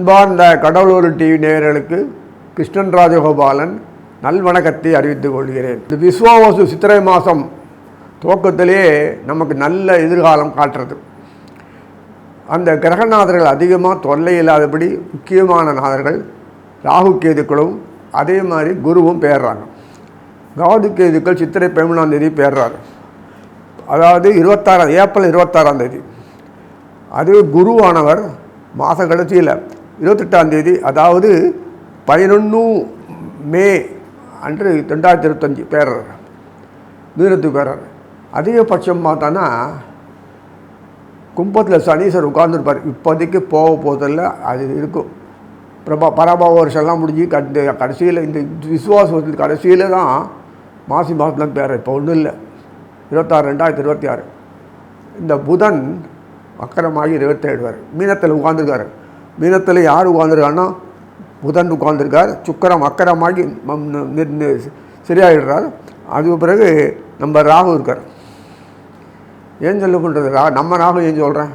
அன்பார்ந்த கடவுளூர் டிவி நேயர்களுக்கு கிருஷ்ணன் ராஜகோபாலன் நல்வணக்கத்தை அறிவித்துக் கொள்கிறேன். இந்த விஸ்வாவசு சித்திரை மாதம் துவக்கத்திலேயே நமக்கு நல்ல எதிர்காலம் காட்டுறது. அந்த கிரகநாதர்கள் அதிகமாக தொல்லை இல்லாதபடி முக்கியமான நாதர்கள் ராகு கேதுக்களும் அதே மாதிரி குருவும் பெயர்றாங்க. காது கேதுக்கள் சித்திரை பதிமூணாம் தேதி பெயர்றாரு. அதாவது இருபத்தாறாம் ஏப்ரல் இருபத்தாறாம் தேதி. அதுவே குருவானவர் மாத கடைசியில். இருபத்தெட்டாம் தேதி அதாவது பதினொன்று மே அன்று ரெண்டாயிரத்தி இருபத்தஞ்சி பேரர் மீனத்து பேரர் அதிகபட்சம் பார்த்தோன்னா கும்பத்தில் சனீஸ்வர் உட்கார்ந்துருப்பார். இப்போதைக்கு போக போதில்ல அது இருக்கும். பிரபா பராபாவ வருஷம்லாம் முடிஞ்சு கண்டு கடைசியில் இந்த விசுவாசத்தில் கடைசியில் தான் மாசி மாதம் பேர் இப்போ ஒன்றும் இல்லை. இருபத்தாறு ரெண்டாயிரத்தி இருபத்தி ஆறு. இந்த புதன் அக்கரமாகி இருபத்தேழுவார் மீனத்தில் உட்காந்துருக்காரு மீனத்தில் யார் உட்காந்துருக்காருன்னா புதன் உட்காந்துருக்கார் சுக்கரம் அக்கரமாகி சரியாகிடுறார். அதுக்கு பிறகு நம்ம ராகு இருக்கார். ஏன் சொல்ல பண்ணுறது ரா நம்ம ராகு ஏன் சொல்கிறேன்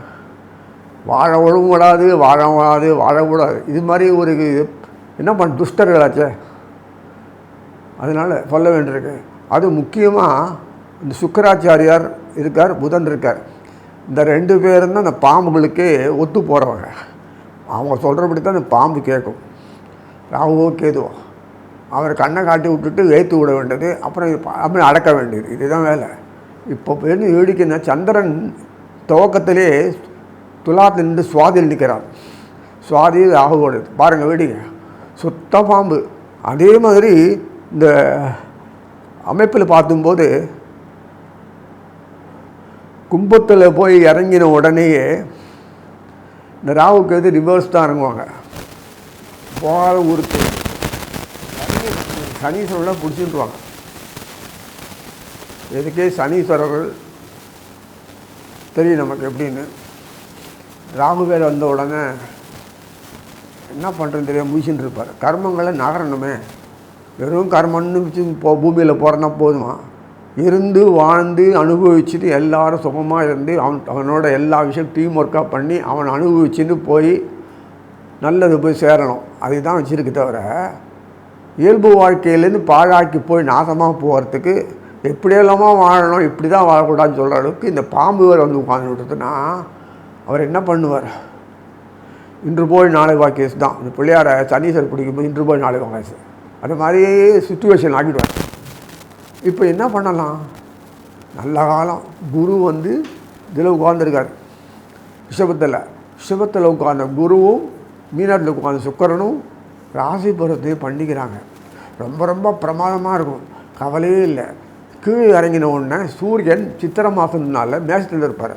வாழ உழவும் விடாது வாழ விடாது வாழ கூடாது இது மாதிரி ஒரு என்ன பண்ண துஷ்டர்களாச்சே அதனால் சொல்ல வேண்டியிருக்கு. அது முக்கியமாக இந்த சுக்கராச்சாரியார் இருக்கார் புதன் இருக்கார். இந்த ரெண்டு பேரும் தான் அந்த பாம்புகளுக்கு ஒத்து போகிறவங்க அவங்க சொல்கிறபடி தான் அந்த பாம்பு கேட்கும். ராகுவோ கேதுவோ. அவர் கண்ணை காட்டி விட்டுட்டு ஏற்று விட வேண்டியது அப்புறம் அப்படி அடக்க வேண்டியது. இதுதான் வேலை. இப்போ என்ன வேடிக்கைன்னா சந்திரன் துவக்கத்திலே துலாத்தில் நின்று சுவாதியில் நிற்கிறார். சுவாதி ராகுவோடு பாருங்கள் வேடிக்கை சுத்த பாம்பு. அதே மாதிரி இந்த அமைப்பில் பார்த்தும்போது கும்பத்தில் போய் இறங்கின உடனேயே இந்த ராகுக்கு எது ரிவர்ஸ் தான் இறங்குவாங்க. போகாத ஊருக்கு சனீஸ்வரர்லாம் பிடிச்சிட்டுருவாங்க எதுக்கே சனீஸ்வரர்கள்? தெரியும் நமக்கு எப்படின்னு. ராகு பேர் வந்த உடனே என்ன பண்ணுறதுன்னு தெரியும் முடிச்சுட்டு இருப்பார் கர்மங்களை நகரணுமே. வெறும் கர்மன்னு போ பூமியில் போகிறனா போதுமா? இருந்து வாழ்ந்து அனுபவிச்சுட்டு எல்லாரும் சுகமாக இருந்து அவன் அவனோட எல்லா விஷயம் டீம் ஒர்க்காக பண்ணி அவன் அனுபவிச்சுன்னு போய் நல்லது போய் சேரணும். அதுதான் வச்சுருக்கு தவிர இயல்பு வாழ்க்கையிலேருந்து பாழாக்கி போய் நாசமாக போகிறதுக்கு எப்படியெல்லாமா வாழணும் இப்படி தான் வாழக்கூடாதுன்னு சொல்கிற அளவுக்கு இந்த பாம்பு வேறு வந்து உட்காந்து விட்டுதுன்னா அவர் என்ன பண்ணுவார்? இன்று போய் நாளை வாக்கேஸ் தான். இந்த பிள்ளையார சனீஸ்வர் பிடிக்கும்போது இன்று போய் நாளை வாக்கேஸ் அது மாதிரி சுச்சுவேஷன் ஆகிடுவார் இப்போ என்ன பண்ணலாம்? நல்ல காலம். குரு வந்து இதில் உட்கார்ந்துருக்கார். ரிஷபத்தில். ரிஷபத்தில் உட்கார்ந்த குருவும் மீனாட்டில் உட்கார்ந்த சுக்கரனும் ராசி பருவத்தையும் பண்ணிக்கிறாங்க. ரொம்ப ரொம்ப பிரமாதமாக இருக்கும். கவலையே இல்லை. கீழே இறங்கின உடனே சூரியன் சித்திரை மாதம்னால மேசத்தில் இருப்பார்.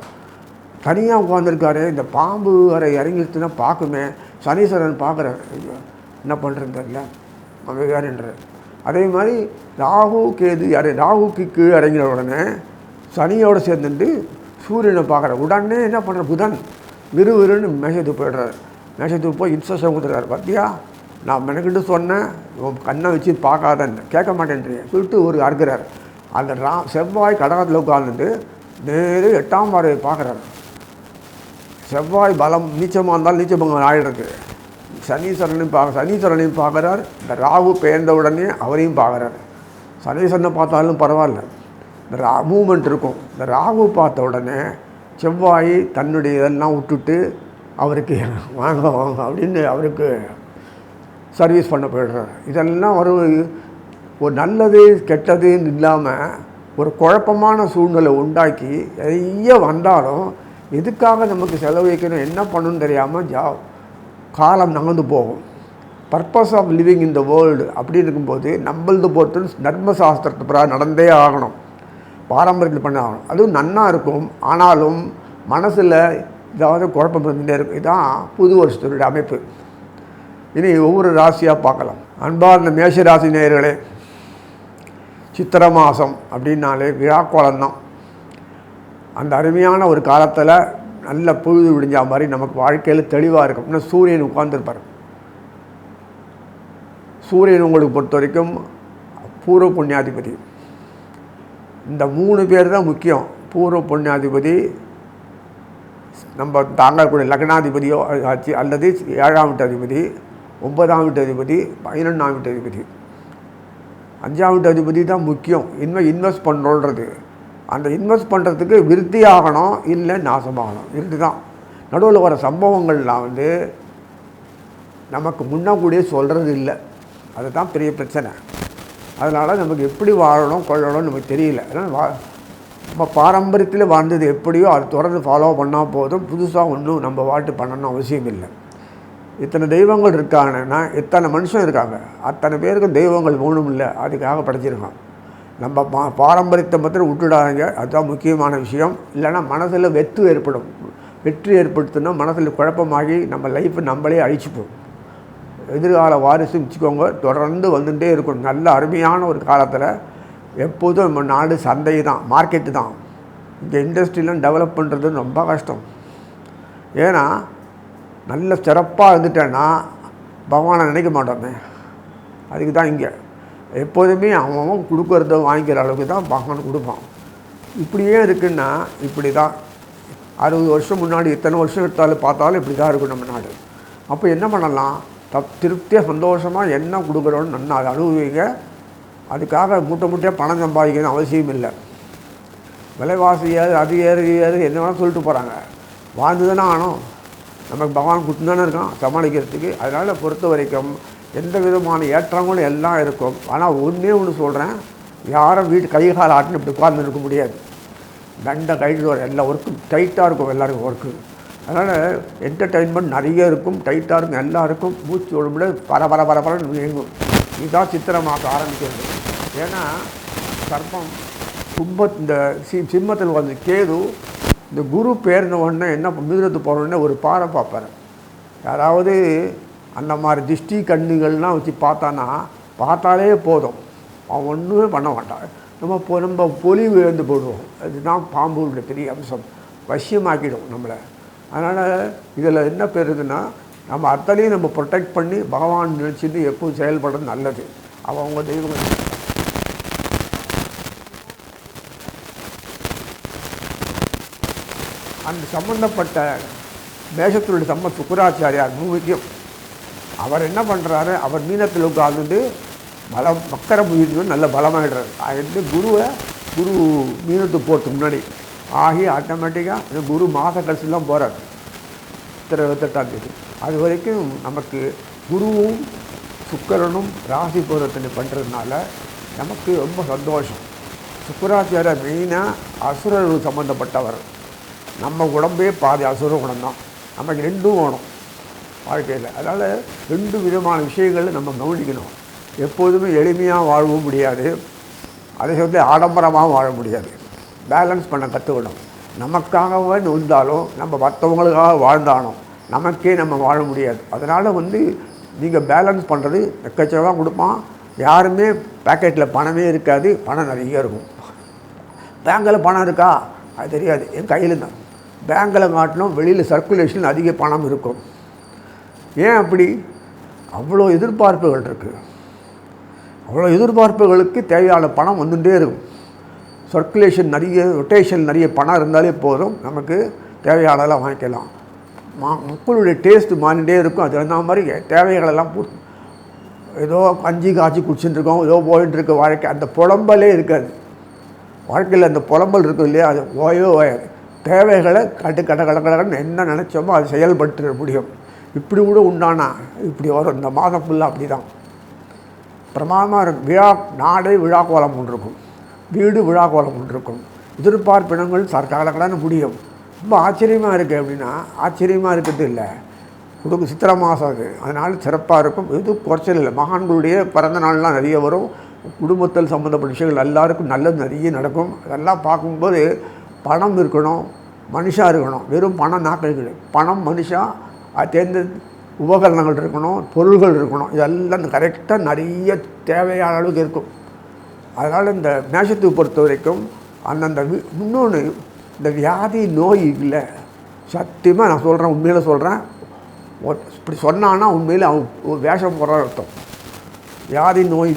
தனியாக உட்காந்துருக்காரு இந்த பாம்பு வரை இறங்கிடுச்சுன்னா பார்க்குமே. சனீஸ்வரன் பார்க்குறாரு. என்ன பண்ணுறது தெரியல. அவன் வேறுன்றார் அதே மாதிரி ராகு கேது யார்? ராகுக்கு கீழே இறங்கின உடனே சனியோடு சேர்ந்துட்டு சூரியனை பார்க்குற. உடனே என்ன பண்ணுற புதன் விறுவிறுன்னு மேஷத்துக்கு போயிடுறாரு. மேஷத்துக்கு போய் இன்ஸ்ட்ரக்ஷன் கொடுத்துருக்காரு பார்த்தியா நான் மெனக்கிட்டு சொன்னேன். உன் கண்ணை வச்சு பார்க்காதன்னு. கேட்க மாட்டேன்றீங்க சொல்லிட்டு ஒரு அறுக்கிறார். அந்த ரா செவ்வாய் கடகத்தில் உட்கார்ந்துட்டு நேரே எட்டாம் பார்வையை பார்க்குறாரு. செவ்வாய் பலம் நீச்சமாக இருந்தாலும் நீச்சபங்கம் ஆகிடுறது சனீஸ்வரனையும் பார்க்க சனீஸ்வரனையும் பார்க்குறார். இந்த ராகு பெயர்ந்த உடனே அவரையும் பார்க்குறார். சனீஸ்வரனை பார்த்தாலும் பரவாயில்ல. இந்த ரா மூமெண்ட் இருக்கும். இந்த ராகு பார்த்த உடனே செவ்வாய் தன்னுடைய இதெல்லாம் விட்டுட்டு அவருக்கு வாங்க வாங்க அப்படின்னு அவருக்கு சர்வீஸ் பண்ண போயிடுறாரு. இதெல்லாம் ஒரு ஒரு நல்லது கெட்டதுன்னு இல்லாமல் ஒரு குழப்பமான சூழ்நிலை உண்டாக்கி நிறைய வந்தாலும் எதுக்காக நமக்கு செலவழிக்கணும் என்ன பண்ணணும்னு தெரியாமல் ஜா காலம் நகர்ந்து போகும். Purpose of living in the world அப்படின்னு இருக்கும்போது நம்மளது பொறுத்து நர்ம சாஸ்திரத்தை நடந்தே ஆகணும். பாரம்பரியத்தில் பண்ண ஆகணும். அதுவும் நன்னாக இருக்கும். ஆனாலும் மனசில் ஏதாவது குழப்பம் இருந்துகிட்டே இருக்கும். இதுதான் புது வருஷத்தினுடைய அமைப்பு. இனி ஒவ்வொரு ராசியாக பார்க்கலாம். அன்பார்ந்த மேஷ ராசி நேயர்களே சித்திர மாதம் அப்படின்னாலே விழாக்கோளம் தான். அந்த அருமையான ஒரு காலத்தில் நல்ல பொழுது விடிஞ்ச மாதிரி நமக்கு வாழ்க்கையில் தெளிவாக இருக்கும். இன்னும் சூரியன் உட்கார்ந்துருப்பார். சூரியன் உங்களுக்கு பொறுத்த வரைக்கும் பூர்வ புண்ணியாதிபதி. இந்த மூணு பேர் தான் முக்கியம். பூர்வ புண்ணியாதிபதி நம்ம தாங்கக்கூடிய லக்னாதிபதியோ ஆச்சு அல்லது ஏழாம் வீட்டு அதிபதி ஒன்பதாம் வீட்டு அதிபதி பதினொன்றாம் வீட்டு அதிபதி. அஞ்சாம் வீட்டு அதிபதி தான் முக்கியம். இன்வெ இன்வெஸ்ட் பண்ணுறது அந்த இன்வெஸ்ட் பண்ணுறதுக்கு விருத்தி ஆகணும் இல்லை நாசமாகணும். இருந்து தான் நடுவில் வர சம்பவங்கள்லாம் வந்து நமக்கு முன்னக்கூடியே சொல்கிறது இல்லை. அதுதான் பெரிய பிரச்சனை. அதனால் நமக்கு எப்படி வாழணும் கொள்ளணும்னு நமக்கு தெரியல. ஏன்னா வா நம்ம பாரம்பரியத்தில் வாழ்ந்தது எப்படியோ அது தொடர்ந்து ஃபாலோ பண்ணால் போதும். புதுசாக ஒன்றும் நம்ம வாட்டு பண்ணணும் அவசியம் இல்லை. இத்தனை தெய்வங்கள் இருக்காங்கன்னா இத்தனை மனுஷன் இருக்காங்க? அத்தனை பேருக்கு தெய்வங்கள் ஒன்றும் இல்லை அதுக்காக படைச்சிருக்கான் நம்ம பா பாரம்பரியத்தை மாத்திரம் விட்டுடாதீங்க. அதுதான் முக்கியமான விஷயம். இல்லைன்னா மனசில் வெத்து ஏற்படும். வெற்றி ஏற்படுத்தினா மனசில் குழப்பமாகி நம்ம லைஃப்பை நம்மளே அழிச்சுப்போம் எதிர்கால வாரிசு வச்சுக்கோங்க. தொடர்ந்து வந்துகிட்டே இருக்கும் நல்ல அருமையான ஒரு காலத்தில் எப்போதும் நம்ம நாடு சந்தை தான் மார்க்கெட்டு தான். இங்கே இண்டஸ்ட்ரியெலாம் டெவலப் பண்ணுறது ரொம்ப கஷ்டம். ஏன்னா நல்ல சிறப்பாக இருந்துட்டேன்னா பகவானை நினைக்க மாட்டோமே. அதுக்கு தான் இங்கே. எப்போதுமே அவன் கொடுக்குறத வாங்கிக்கிற அளவுக்கு தான் பகவான் கொடுப்பான் இப்படியே இருக்குன்னா இப்படி தான் அறுபது வருஷம் முன்னாடி இத்தனை வருஷம் எடுத்தாலும் பார்த்தாலும் இப்படி தான் இருக்கும் நம்ம நாடு. அப்போ என்ன பண்ணலாம்? தப் திருப்தியாக சந்தோஷமாக என்ன கொடுக்குறோன்னு நன்னா அதை அனுபவிங்க. அதுக்காக மூட்டை மூட்டையாக பணம் சம்பாதிக்கணும் அவசியம் இல்லை. விலைவாசி ஏறு அது ஏறு ஏறு என்ன வேணால் சொல்லிட்டு போகிறாங்க வாழ்ந்து தானே ஆனோம் நமக்கு பகவான் கொடுத்து தானே இருக்கான் சமாளிக்கிறதுக்கு. அதனால் பொறுத்த வரைக்கும் எந்த விதமான ஏற்றங்களும் எல்லாம் இருக்கும். ஆனால் ஒன்றே ஒன்று சொல்கிறேன் யாரும் வீட்டு கை கால் ஆட்டினு இப்படி உட்கார்ந்து இருக்க முடியாது. தண்டை கைட்டு எல்லா ஒர்க்கும் டைட்டாக இருக்கும் எல்லாருக்கும் ஒர்க்கு அதனால் என்டர்டெயின்மெண்ட் நிறைய இருக்கும் டைட்டாக இருக்கும் எல்லாருக்கும் மூச்சு உடம்புல பர பர பர பரன்னு இயங்கும் இதுதான் சித்திரமாக ஆரம்பிக்கிறது. ஏன்னா சர்ப்பம் கும்ப இந்த சி சிம்மத்தில் வந்து கேது இந்த குரு பேர்ன உடனே என்ன மிதுனத்து போன உடனே ஒரு பாறை பார்ப்பார். யாராவது அந்த மாதிரி திஷ்டி கண்ணுகள்லாம் வச்சு பார்த்தானா பார்த்தாலே போதும். அவன் ஒன்றுமே பண்ண மாட்டான். நம்ம இப்போ நம்ம பொலி விழுந்து போடுவோம். அதுதான் பாம்புடைய பெரிய அம்சம். வசியமாக்கிடும் நம்மளை. அதனால் இதில் என்ன பெறுதுன்னா நம்ம அத்தனையும் நம்ம ப்ரொடெக்ட் பண்ணி பகவான் நினச்சிட்டு எப்பவும் செயல்படுறது நல்லது. அவங்க தெய்வங்கள் அந்த சம்பந்தப்பட்ட மேஷத்தினுடைய சம்ம சுக்கராச்சாரியார் மிக முக்கியம் அவர் என்ன பண்ணுறாரு அவர் மீனத்தில் உட்கார்ந்துட்டு பலம் மக்கர முயற்சி நல்ல பலமாகிடுறாரு அது குருவை குரு மீனத்துக்கு போகிறதுக்கு முன்னாடி ஆகி ஆட்டோமேட்டிக்காக இந்த குரு மாத கடைசிலாம் போகிறார் இருபத்தெட்டாம் தேதி. அது வரைக்கும் நமக்கு குருவும் சுக்கரனும் ராசி பரிவர்த்தனை பண்ணுறதுனால நமக்கு ரொம்ப சந்தோஷம். சுக்கராச்சாரியர் மெயினாக அசுரர்கள் சம்மந்தப்பட்டவர் நம்ம உடம்பே பாதி அசுர குணம் தான் நமக்கு ரெண்டும் வேணும். வாழ்க்கையில் அதனால் ரெண்டு விதமான விஷயங்களை நம்ம கவனிக்கணும். எப்போதுமே எளிமையாக வாழவும் முடியாது. அதை சமயத்தில் ஆடம்பரமாகவும் வாழ முடியாது. பேலன்ஸ் பண்ண கற்றுக்கணும் நமக்காகவே இருந்தாலும் நம்ம மற்றவங்களுக்காக வாழ்ந்தாலும் நமக்கே நம்ம வாழ முடியாது. அதனால் வந்து நீங்கள் பேலன்ஸ் பண்ணுறது எக்கச்சக்கமாக கொடுப்பான். யாருமே பேக்கெட்டில் பணமே இருக்காது. பணம் நிறைய இருக்கும். பேங்கில் பணம் இருக்கா? அது தெரியாது. என் கையில் தான். பேங்கில் காட்டிலும் வெளியில் சர்க்குலேஷன் அதிக பணம் இருக்கும். ஏன் அப்படி? அவ்வளோ எதிர்பார்ப்புகள் இருக்குது அவ்வளோ எதிர்பார்ப்புகளுக்கு தேவையான பணம் வந்துகிட்டே இருக்கும். சர்க்குலேஷன் நிறைய ரொட்டேஷன் நிறைய பணம் இருந்தாலே போதும். நமக்கு தேவையானதெல்லாம் வாங்கிக்கலாம். மா மக்களுடைய டேஸ்ட்டு மாறிட்டே இருக்கும். அது தகுந்த மாதிரி தேவைகளெல்லாம் பூ ஏதோ கஞ்சி காய்ச்சி குடிச்சுட்டு இருக்கோம் ஏதோ போயிட்டு இருக்க வாழ்க்கை. அந்த புலம்பலே இருக்காது. வாழ்க்கையில் அந்த புலம்பல் இருக்கும் இல்லையா? அது ஓயோ ஓயாது. தேவைகளை கட்டு கட கட கடன்னு என்ன நினச்சோமோ அது செயல்பட்டு முடியும். இப்படி கூட உண்டானா? இப்படி வரும். இந்த மாதம் ஃபுல்லாக அப்படி தான் பிரமாதமாக இருக்கும். விழா நாடே விழா கோலம் கொண்டிருக்கும் வீடு விழா கோலம் கொண்டிருக்கும் எதிர்பார்ப்பினங்கள் சர்க்காலக்கலான்னு முடியும். ரொம்ப ஆச்சரியமாக இருக்குது அப்படின்னா ஆச்சரியமாக இருக்கிறது இல்லை. கொடுக்கு சித்திரை மாதம் அது. அதனால் சிறப்பாக இருக்கும். எதுவும் குறைச்சல் இல்லை. மகான்களுடைய பிறந்த நாள்லாம் நிறைய வரும். குடும்பத்தில் சம்மந்தப்பட்ட விஷயங்கள் எல்லாருக்கும் நல்லது நிறைய நடக்கும். அதெல்லாம் பார்க்கும்போது பணம் இருக்கணும். மனுஷாக இருக்கணும். வெறும் பணம் நாக்கள் பணம் மனுஷா தேர்ந்த உபகரணங்கள் இருக்கணும் பொருள்கள் இருக்கணும் இதெல்லாம் கரெக்டாக நிறைய தேவையான அளவுக்கு இருக்கும். அதனால் இந்த மேஷத்துக்கு பொறுத்த வரைக்கும் அந்தந்த இன்னொன்று இந்த வியாதி நோய் இல்லை. சத்தியமாக நான் சொல்கிறேன் உண்மையில் சொல்கிறேன் இப்படி சொன்னான்னா உண்மையில் அவன் வேஷம் போடுற அர்த்தம். வியாதி நோய்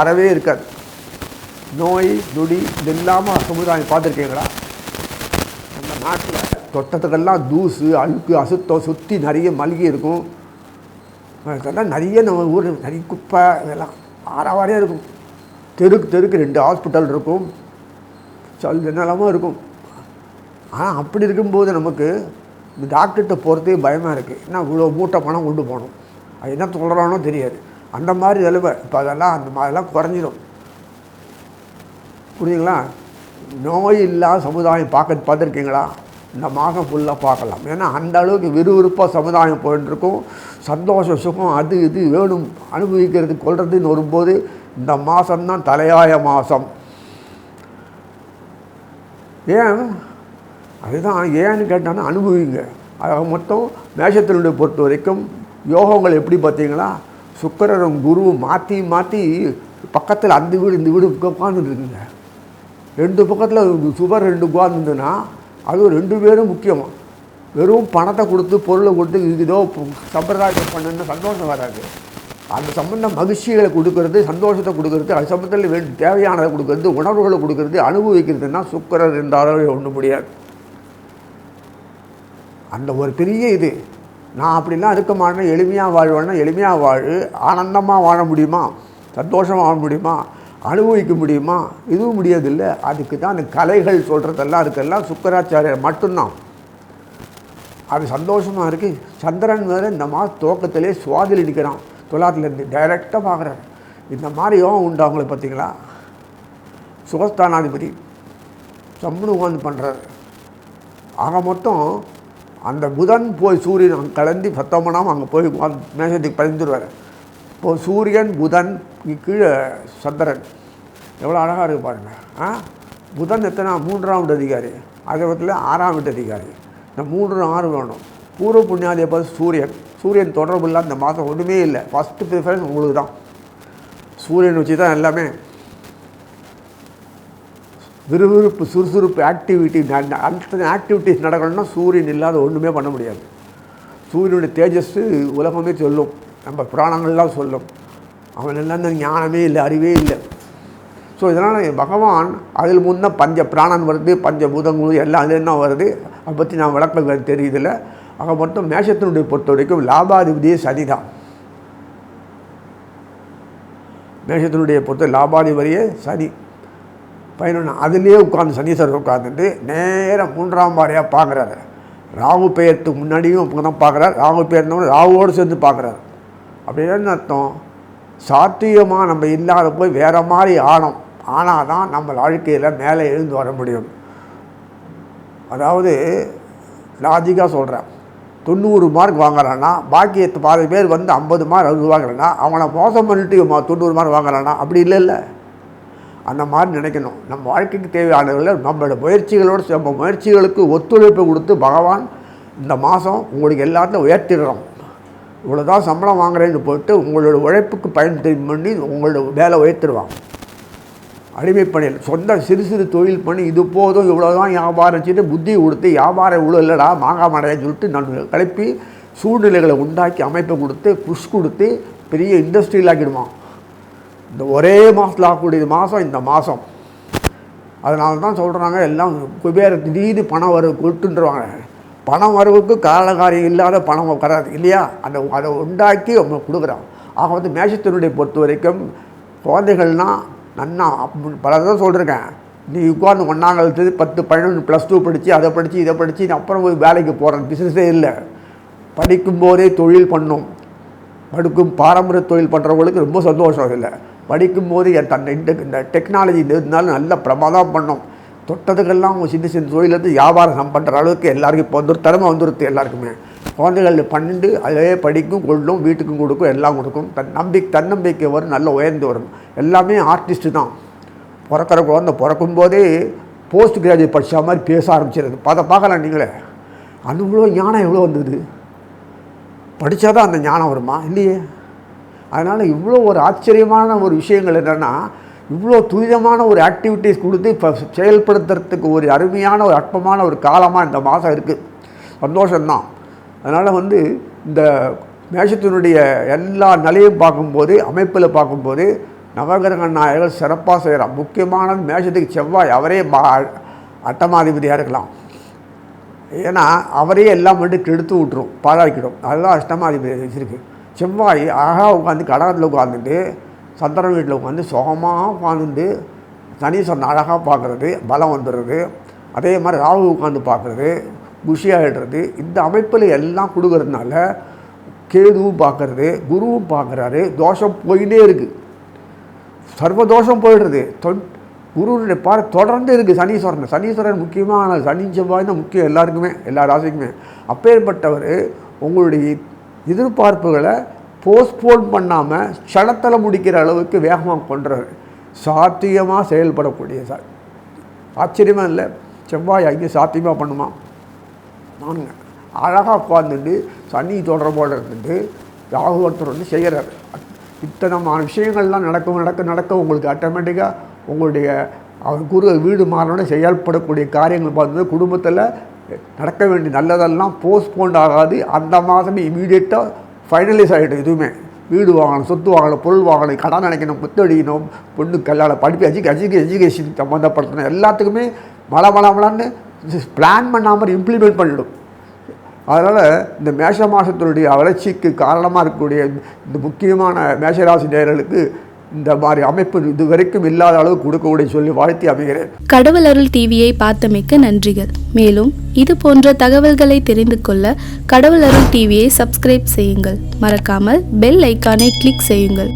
அறவே இருக்காது. நோய் நொடி இது இல்லாமல் சமுதாயம் பார்த்துருக்கீங்களா? அந்த நாட்டில் தொட்டத்துக்கெல்லாம் தூசு அழுக்கு அசுத்தம் சுற்றி நிறைய மளிகை இருக்கும். அதெல்லாம் நிறைய நம்ம ஊர் நிறைய குப்பை இதெல்லாம் ஆறாவாரியாக இருக்கும். தெருக்கு தெருக்கு ரெண்டு ஹாஸ்பிட்டல் இருக்கும். சொல் என்னெல்லாமோ இருக்கும். ஆனால் அப்படி இருக்கும்போது நமக்கு இந்த டாக்டர்கிட்ட போகிறதே பயமாக இருக்குது ஏன்னா இவ்வளோ மூட்டை பணம் கொண்டு போகணும்? அது என்ன சொல்கிறானோ தெரியாது. அந்த மாதிரி நிலைமை. இப்போ அதெல்லாம் அந்த மாதிரிலாம் குறைஞ்சிடும் புரியுதுங்களா? நோய் இல்லாத சமுதாயம் பார்க்க பார்த்துருக்கீங்களா? இந்த மாதம் ஃபுல்லாக பார்க்கலாம். ஏன்னா அந்த அளவுக்கு விறுவிறுப்பாக சமுதாயம் போயிட்டுருக்கும் சந்தோஷம் சுகம் அது இது வேணும். அனுபவிக்கிறது கொள்றதுன்னு வரும்போது இந்த மாதம்தான் தலையாய மாதம் ஏன்? அதுதான் ஏன்னு கேட்டாங்கன்னா அனுபவிங்க. அதை மொத்தம் மேஷத்தினுடைய பொறுத்த வரைக்கும் யோகங்கள் எப்படி பார்த்தீங்களா? சுக்கரரும் குருவும் மாற்றி மாற்றி பக்கத்தில் அந்த வீடு இந்த வீடு உட்காந்துருக்குங்க ரெண்டு பக்கத்தில் சுவர் ரெண்டு உட்காந்துருந்துன்னா அதுவும் ரெண்டு பேரும் முக்கியம். வெறும் பணத்தை கொடுத்து பொருளை கொடுத்து இது ஏதோ சம்பிரதாயத்தை பண்ணுன்னு சந்தோஷம் வராது. அந்த சம்பந்தம் மகிழ்ச்சிகளை கொடுக்கறது சந்தோஷத்தை கொடுக்கறது அது சம்பந்தத்தில் வேண்டி தேவையானதை கொடுக்கறது உணர்வுகளை கொடுக்கறது அனுபவிக்கிறதுனா சுக்கரர் இருந்தாலும் ஒன்றும் முடியாது. அந்த ஒரு பெரிய இது. நான் அப்படிலாம் இருக்க மாட்டேன். எளிமையாக வாழ்வேன்னா எளிமையாக வாழு ஆனந்தமாக வாழ முடியுமா? சந்தோஷமாக வாழ முடியுமா? அனுபவிக்க முடியுமா? இதுவும் முடியாதில்லை. அதுக்கு தான் அந்த கலைகள் சொல்கிறதெல்லாம் அதுக்கெல்லாம் சுக்கராச்சாரியர் மட்டும்தான். அது சந்தோஷமாக இருக்குது சந்திரன் வேறு இந்த மாதிரி துவக்கத்திலே சுவாதியில் நிற்கிறான் துலாத்துலேருந்து டைரெக்டாக பார்க்குறாரு. இந்த மாதிரி யோகம் உண்டு அவங்கள பார்த்தீங்களா? சுகஸ்தானாதிபதி. சம்முன்னு உட்காந்து பண்ணுறாரு ஆக மொத்தம் அந்த புதன் போய் சூரியன் கலந்து பத்தம் அங்கே போய் உட்காந்து மேசத்துக்கு பதிந்துருவார். இப்போது சூரியன் புதன் கீழே சந்திரன். எவ்வளோ அழகாக இருக்கு பாருங்கள் ஆ? புதன் எத்தனை? மூன்றாம் வீட்டு அதிகாரி. அதே பக்கத்தில் ஆறாம் வீட்டு அதிகாரி. இந்த மூன்று ஆறு வேணும். பூர்வ புண்ணியாதியை பார்த்து சூரியன். சூரியன் தொடர்பு இல்லாத இந்த மாதம் ஒன்றுமே இல்லை. ஃபஸ்ட்டு ப்ரிஃபரன்ஸ் உங்களுக்கு தான். சூரியன் வச்சு தான் எல்லாமே விறுவிறுப்பு சுறுசுறுப்பு ஆக்டிவிட்டி அத்தனை ஆக்டிவிட்டிஸ் நடக்கணும்னா சூரியன் இல்லாத ஒன்றுமே பண்ண முடியாது. சூரியனுடைய தேஜஸ் உலகமே சொல்லும். நம்ம புராணங்கள்லாம் சொல்லும். அவன் எல்லாம் ஞானமே இல்லை அறிவே இல்லை. ஸோ இதனால் பகவான் அதில் முன்ன பஞ்ச பிராணன் வருது பஞ்ச பூதங்கள் எல்லாம் அது என்ன வருது? அதை பற்றி நான் விளக்கம் தெரியுதில்ல. ஆக மொத்தம் மேஷத்தினுடைய பொறுத்த வரைக்கும் லாபாதிபதியே சனிதான். மேஷத்தினுடைய பொறுத்த லாபாதிபதியே சனி. பதினொன்று அதுலேயே உட்காந்து சனீஸ்வரர் உட்காந்துட்டு நேராக மூன்றாம் பாறையாக பார்க்குறாரு. ராகு பெயர்த்துக்கு முன்னாடியும் அப்போ தான் பார்க்குறாரு. ராகு பெயர்ந்தவங்க ராகுவோடு சேர்ந்து பார்க்குறாரு. அப்படி என்ன அர்த்தம்? சாத்தியமாக நம்ம இல்லாத போய் வேறு மாதிரி ஆனோம் ஆனால் தான் நம்ம வாழ்க்கையில் மேலே எழுந்து வர முடியும். அதாவது லாஜிக்காக சொல்கிறேன் தொண்ணூறு மார்க் வாங்குறான்னா பாக்கி பாதி பேர் வந்து ஐம்பது மார்க் அறுபது வாங்குறான்னா அவனை மோசம் பண்ணிட்டு தொண்ணூறு மார்க் வாங்குறானா அப்படி இல்லைல்ல அந்த மாதிரி நினைக்கணும். நம்ம வாழ்க்கைக்கு தேவையானவர்களை நம்மளோட முயற்சிகளோடு நம்ம முயற்சிகளுக்கு ஒத்துழைப்பு கொடுத்து பகவான் இந்த மாதம் உங்களுக்கு எல்லாத்தையும் உயர்த்திடுறோம் இவ்வளோ தான் சம்பளம் வாங்குறேன்னு போட்டு உங்களோட உழைப்புக்கு பயன் பண்ணி உங்களோட வேலை உயர்த்திடுவான் அடிமைப்பணியில் சொந்த சிறு சிறு தொழில் பண்ணி இது போதும் இவ்வளோ தான் வியாபாரம் செய்து புத்தி கொடுத்து வியாபாரம் இவ்வளோ இல்லைடா மாங்காய் மாடையான்னு சொல்லிட்டு நான் கிளப்பி சூழ்நிலைகளை உண்டாக்கி அமைப்பை கொடுத்து புஷ் கொடுத்து பெரிய இண்டஸ்ட்ரியல் ஆக்கிடுவான் இந்த ஒரே மாதத்தில் ஆகக்கூடிய மாதம் இந்த மாதம் அதனால தான் சொல்கிறாங்க எல்லாம் குபேர திடீர்னு பணம் வர கொட்டுன்றவாங்க பணம் வரவுக்கு காரணகாரியம் இல்லாத பணம் வராது இல்லையா? அந்த அதை உண்டாக்கி அவங்க கொடுக்குறான் ஆக வந்து மேஷத்தினுடைய பொறுத்த வரைக்கும் குழந்தைகள்னால் நன்னா பல தான் சொல்லியிருக்கேன் நீ உட்காந்து ஒன்றாங்கலத்து பத்து பதினொன்று ப்ளஸ் டூ படித்து அதை படித்து இதை படித்து அப்புறம் போய் வேலைக்கு போகிறேன் பிஸ்னஸே இல்லை. படிக்கும்போதே தொழில் பண்ணும். படுக்கும் பாரம்பரிய தொழில் பண்ணுறவங்களுக்கு ரொம்ப சந்தோஷம் இல்லை படிக்கும்போது என் தன்னை இந்த இந்த டெக்னாலஜி இருந்தாலும் நல்ல பிரமாதம் பண்ணும். தொட்டதுக்கெல்லாம் அவங்க சின்ன சின்ன தொழிலேருந்து வியாபாரம் பண்ணுற அளவுக்கு எல்லாருக்கும் இப்போ வந்து திறமை வந்துருது எல்லாருக்குமே. குழந்தைகள் பன்னெண்டு அதே படிக்கும் கொள்ளும் வீட்டுக்கும் கொடுக்கும் எல்லாம் கொடுக்கும். தன் நம்பிக்கை தன்னம்பிக்கை வரும் நல்ல உயர்ந்து வரும். எல்லாமே ஆர்டிஸ்ட்டு தான். பிறக்கிற குழந்தை பிறக்கும்போதே போஸ்ட் கிராஜுவேட் படித்த மாதிரி பேச ஆரம்பிச்சிருது. அதை பார்க்கலாம் நீங்களே. அனுபவம் ஞானம் எவ்வளோ வந்தது? படித்தா தான் அந்த ஞானம் வருமா? இல்லையே. அதனால் இவ்வளோ ஒரு ஆச்சரியமான ஒரு விஷயங்கள் என்னென்னா இவ்வளோ துரிதமான ஒரு ஆக்டிவிட்டீஸ் கொடுத்து இப்போ செயல்படுத்துறதுக்கு ஒரு அருமையான ஒரு அற்பமான ஒரு காலமாக இந்த மாதம் இருக்குது சந்தோஷம்தான். அதனால் வந்து இந்த மேஷத்தினுடைய எல்லா நிலையும் பார்க்கும்போது அமைப்பில் பார்க்கும்போது நவகிரக நாயகர்கள் சிறப்பாக செய்கிறான் முக்கியமானது மேஷத்துக்கு செவ்வாய் அவரே மா அட்டமாதிபதியாக இருக்கலாம். ஏன்னா அவரே எல்லாம் மட்டும் கெடுத்து விட்டுரும் பாழாக்கிடும் அதுதான் அஷ்டமாதிபதி வச்சுருக்கு. செவ்வாய் அழகாக உட்காந்து கடகத்தில் உட்காந்துட்டு சந்திரன் வீட்டில் உட்காந்து சுகமாக உட்காந்துட்டு சனீஸ்வரன் அழகாக பார்க்குறது பலம் வந்துடுறது அதே மாதிரி ராகு உட்காந்து பார்க்குறது குஷியாகிடுறது இந்த அமைப்பில் எல்லாம் கொடுக்கறதுனால கேதுவும் பார்க்கறது குருவும் பார்க்குறாரு. தோஷம் போயிட்டே இருக்குது சர்வ தோஷம் போயிடுறது. தொன் குருவுடைய பார் தொடர்ந்து இருக்குது சனீஸ்வரன். சனீஸ்வரன் முக்கியமான சனி செவ்வாய் தான் முக்கியம் எல்லாருக்குமே எல்லா ராசிக்குமே. அப்பேற்பட்டவர் உங்களுடைய எதிர்பார்ப்புகளை போஸ்ட்போன் பண்ணாமல் க்ஷணத்தில் முடிக்கிற அளவுக்கு வேகமாக கொண்டுறாரு சாத்தியமாக செயல்படக்கூடிய சார் ஆச்சரியமாக இல்லை. செவ்வாய் அங்கே சாத்தியமாக பண்ணுமா? நானுங்க அழகாக உட்காந்துட்டு சனி தொடர்போடு இருந்துட்டு ராகு ஒருத்தர் வந்து செய்கிறாரு இத்தனமான விஷயங்கள்லாம் நடக்கும் நடக்க நடக்க உங்களுக்கு ஆட்டோமேட்டிக்காக உங்களுடைய அவர் குரு வீடு மாறினோட செயல்படக்கூடிய காரியங்கள் பார்த்து குடும்பத்தில் நடக்க வேண்டிய நல்லதெல்லாம் போஸ்ட்போண்ட் ஆகாது. அந்த மாதமே இமீடியட்டாக ஃபைனலைஸ் ஆகிட்டு எதுவுமே. வீடு வாங்கணும் சொத்து வாங்கணும் பொருள் வாங்கணும் கடன் நினைக்கணும் புத்தடிக்கணும் பொண்ணு கல்யாணம் படிப்பு எஜுகே எஜுகே எஜுகேஷன் சம்மந்தப்படுத்தணும் எல்லாத்துக்குமே மழை மழை மழான்னு பிளான் பண்ணாமல் இம்ப்ளிமெண்ட் பண்ணிடும். அதனால் இந்த மேஷ மாதத்தினுடைய வளர்ச்சிக்கு காரணமாக இருக்கக்கூடிய இந்த முக்கியமான மேஷராசி நேர்களுக்கு இந்த மாதிரி அமைப்பு இதுவரைக்கும் இல்லாத அளவு கொடுக்கக்கூடிய சொல்லி வாழ்த்தி அமைகிறேன். கடவுள் அருள் டிவியை பார்த்தமைக்க நன்றிகள். மேலும் இது போன்ற தகவல்களை தெரிந்து கொள்ள கடவுள் அருள் டிவியை சப்ஸ்கிரைப் செய்யுங்கள். மறக்காமல் பெல் ஐக்கானை கிளிக் செய்யுங்கள்.